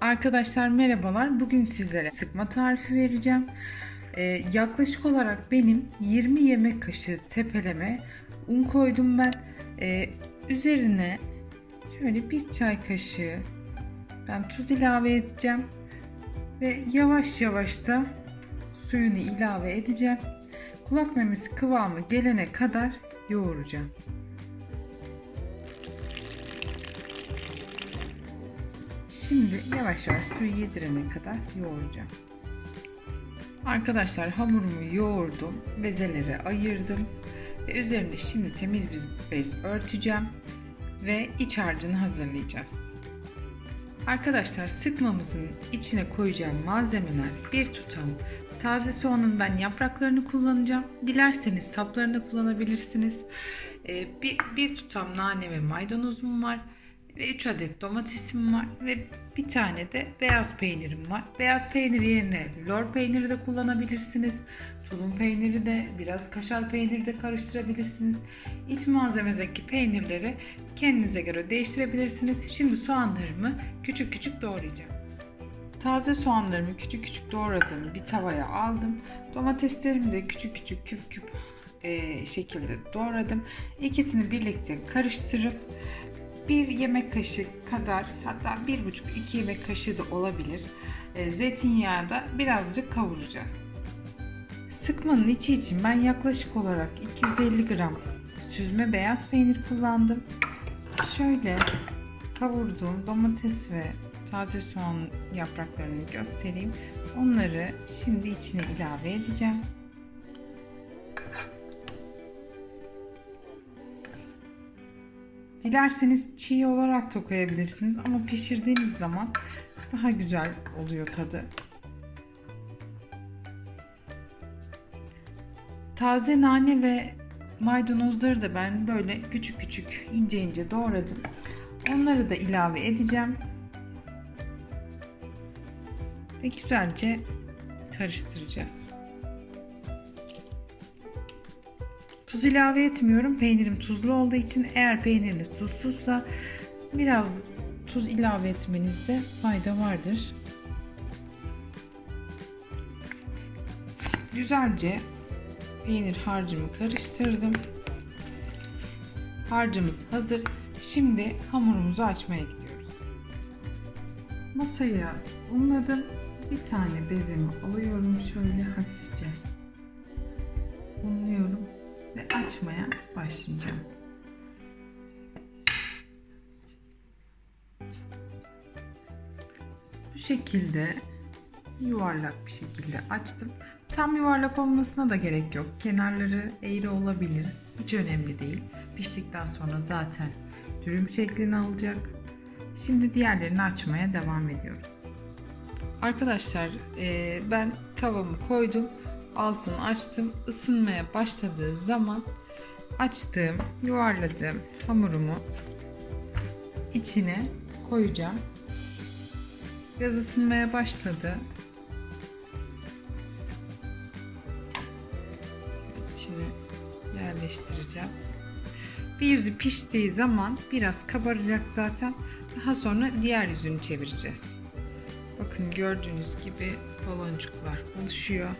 Arkadaşlar merhabalar. Bugün sizlere sıkma tarifi vereceğim. Ee, yaklaşık olarak benim 20 yemek kaşığı tepeleme un koydum ben. Ee, üzerine şöyle bir çay kaşığı ben tuz ilave edeceğim. Ve yavaş yavaş da suyunu ilave edeceğim. Kulak memesi kıvamı gelene kadar yoğuracağım. Şimdi yavaş yavaş suyu yedirene kadar yoğuracağım. Arkadaşlar hamurumu yoğurdum, bezeleri ayırdım ve üzerine şimdi temiz bir bez örteceğim ve iç harcını hazırlayacağız. Arkadaşlar sıkmamızın içine koyacağım malzemeler bir tutam taze soğanın ben yapraklarını kullanacağım. Dilerseniz saplarını kullanabilirsiniz. Ee, bir, bir tutam nane ve maydanozum var ve 3 adet domatesim var ve bir tane de beyaz peynirim var. Beyaz peynir yerine lor peyniri de kullanabilirsiniz. Tulum peyniri de biraz kaşar peyniri de karıştırabilirsiniz. İç malzemedeki peynirleri kendinize göre değiştirebilirsiniz. Şimdi soğanlarımı küçük küçük doğrayacağım. Taze soğanlarımı küçük küçük doğradığım bir tavaya aldım. Domateslerimi de küçük küçük küp küp şekilde doğradım. İkisini birlikte karıştırıp bir yemek kaşığı kadar hatta bir buçuk iki yemek kaşığı da olabilir. E, zeytinyağı da birazcık kavuracağız. Sıkmanın içi için ben yaklaşık olarak 250 gram süzme beyaz peynir kullandım. Şöyle kavurduğum domates ve taze soğan yapraklarını göstereyim. Onları şimdi içine ilave edeceğim. Dilerseniz çiğ olarak da koyabilirsiniz ama pişirdiğiniz zaman daha güzel oluyor tadı. Taze nane ve maydanozları da ben böyle küçük küçük ince ince doğradım. Onları da ilave edeceğim. Ve güzelce karıştıracağız. Tuz ilave etmiyorum. Peynirim tuzlu olduğu için eğer peyniriniz tuzsuzsa biraz tuz ilave etmenizde fayda vardır. Güzelce peynir harcımı karıştırdım. Harcımız hazır. Şimdi hamurumuzu açmaya gidiyoruz. Masaya unladım. Bir tane bezemi alıyorum şöyle hafifçe unluyorum ve açmaya başlayacağım. Bu şekilde yuvarlak bir şekilde açtım. Tam yuvarlak olmasına da gerek yok. Kenarları eğri olabilir. Hiç önemli değil. Piştikten sonra zaten dürüm şeklini alacak. Şimdi diğerlerini açmaya devam ediyoruz. Arkadaşlar e, ben tavamı koydum. Altını açtım. Isınmaya başladığı zaman açtığım, yuvarladığım hamurumu içine koyacağım. Biraz ısınmaya başladı. İçine yerleştireceğim. Bir yüzü piştiği zaman biraz kabaracak zaten. Daha sonra diğer yüzünü çevireceğiz. Bakın gördüğünüz gibi baloncuklar oluşuyor.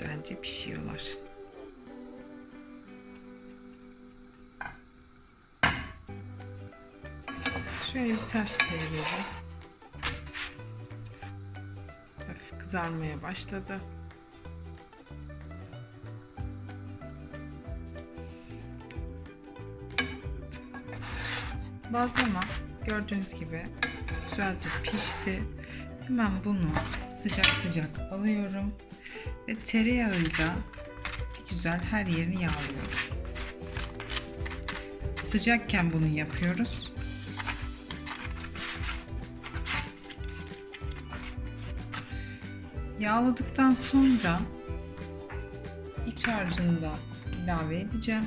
Güzelce pişiyorlar. Şöyle bir ters çeviriyorum. Hafif kızarmaya başladı. Bazlama gördüğünüz gibi güzelce pişti. Hemen bunu sıcak sıcak alıyorum ve tereyağıyla güzel her yerini yağlıyorum. Sıcakken bunu yapıyoruz. Yağladıktan sonra iç harcını da ilave edeceğim.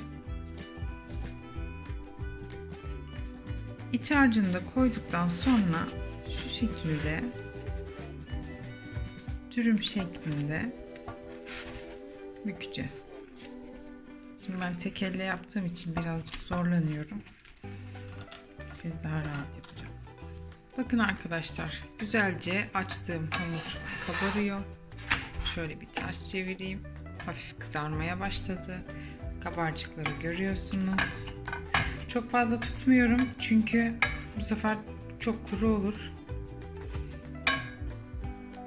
İç harcını da koyduktan sonra şu şekilde dürüm şeklinde bükeceğiz. Şimdi ben tek elle yaptığım için birazcık zorlanıyorum. Siz daha rahat yapacaksınız. Bakın arkadaşlar güzelce açtığım hamur kabarıyor. Şöyle bir ters çevireyim. Hafif kızarmaya başladı. Kabarcıkları görüyorsunuz. Çok fazla tutmuyorum çünkü bu sefer çok kuru olur.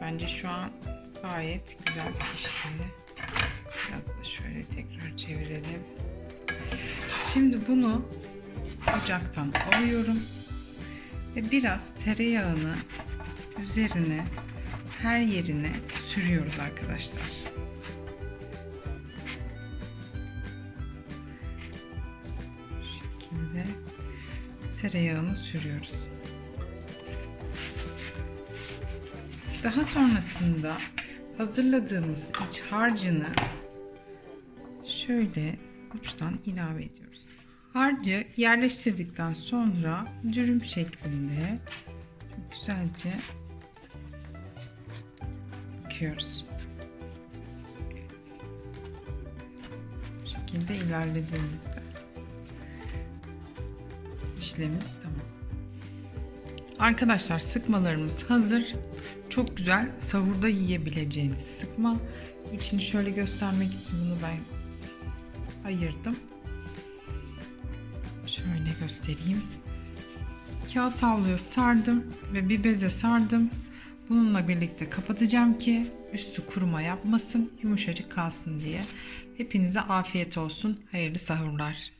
Bence şu an gayet güzel pişti. Biraz da şöyle tekrar çevirelim. Şimdi bunu ocaktan alıyorum ve biraz tereyağını üzerine her yerine sürüyoruz arkadaşlar. Şekilde tereyağını sürüyoruz. Daha sonrasında hazırladığımız iç harcını şöyle uçtan ilave ediyoruz. Harcı yerleştirdikten sonra dürüm şeklinde güzelce büküyoruz. Bu şekilde ilerlediğimizde işlemimiz tamam. Arkadaşlar sıkmalarımız hazır. Çok güzel sahurda yiyebileceğiniz sıkma. İçini şöyle göstermek için bunu ben ayırdım. Şöyle göstereyim. Kağıt havluya sardım ve bir beze sardım. Bununla birlikte kapatacağım ki üstü kuruma yapmasın, yumuşacık kalsın diye. Hepinize afiyet olsun. Hayırlı sahurlar.